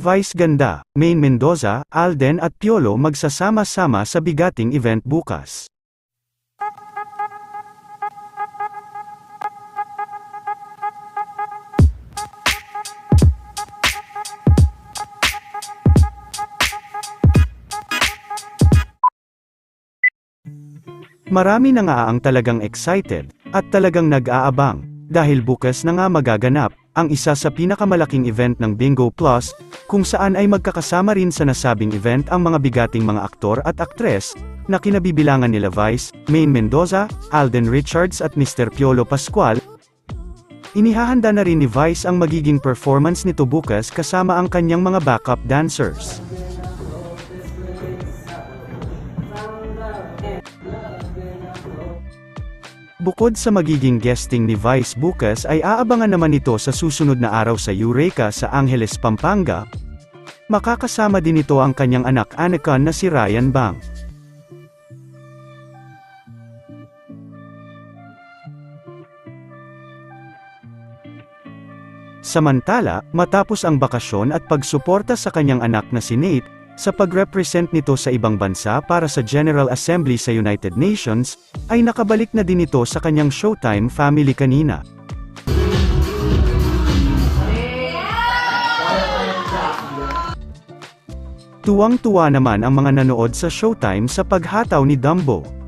Vice Ganda, Main Mendoza, Alden at Piolo magsasama-sama sa bigating event bukas. Marami na nga ang talagang excited, at talagang nag-aabang, dahil bukas na nga magaganap, ang isa sa pinakamalaking event ng Bingo Plus, kung saan ay magkakasama rin sa nasabing event ang mga bigating mga aktor at aktres, na kinabibilangan nila Vice, Main Mendoza, Alden Richards at Mr. Piolo Pascual. Inihahanda na rin ni Vice ang magiging performance nito bukas kasama ang kanyang mga backup dancers. Bukod sa magiging guesting ni Vice bukas ay aabangan naman ito sa susunod na araw sa Eureka sa Angeles, Pampanga. Makakasama din ito ang kanyang anak Anakan na si Ryan Bang. Samantala, matapos ang bakasyon at pagsuporta sa kanyang anak na si Nate, sa pag-represent nito sa ibang bansa para sa General Assembly sa United Nations, ay nakabalik na din ito sa kanyang Showtime family kanina. Tuwang-tuwa naman ang mga nanood sa Showtime sa paghataw ni Dumbo.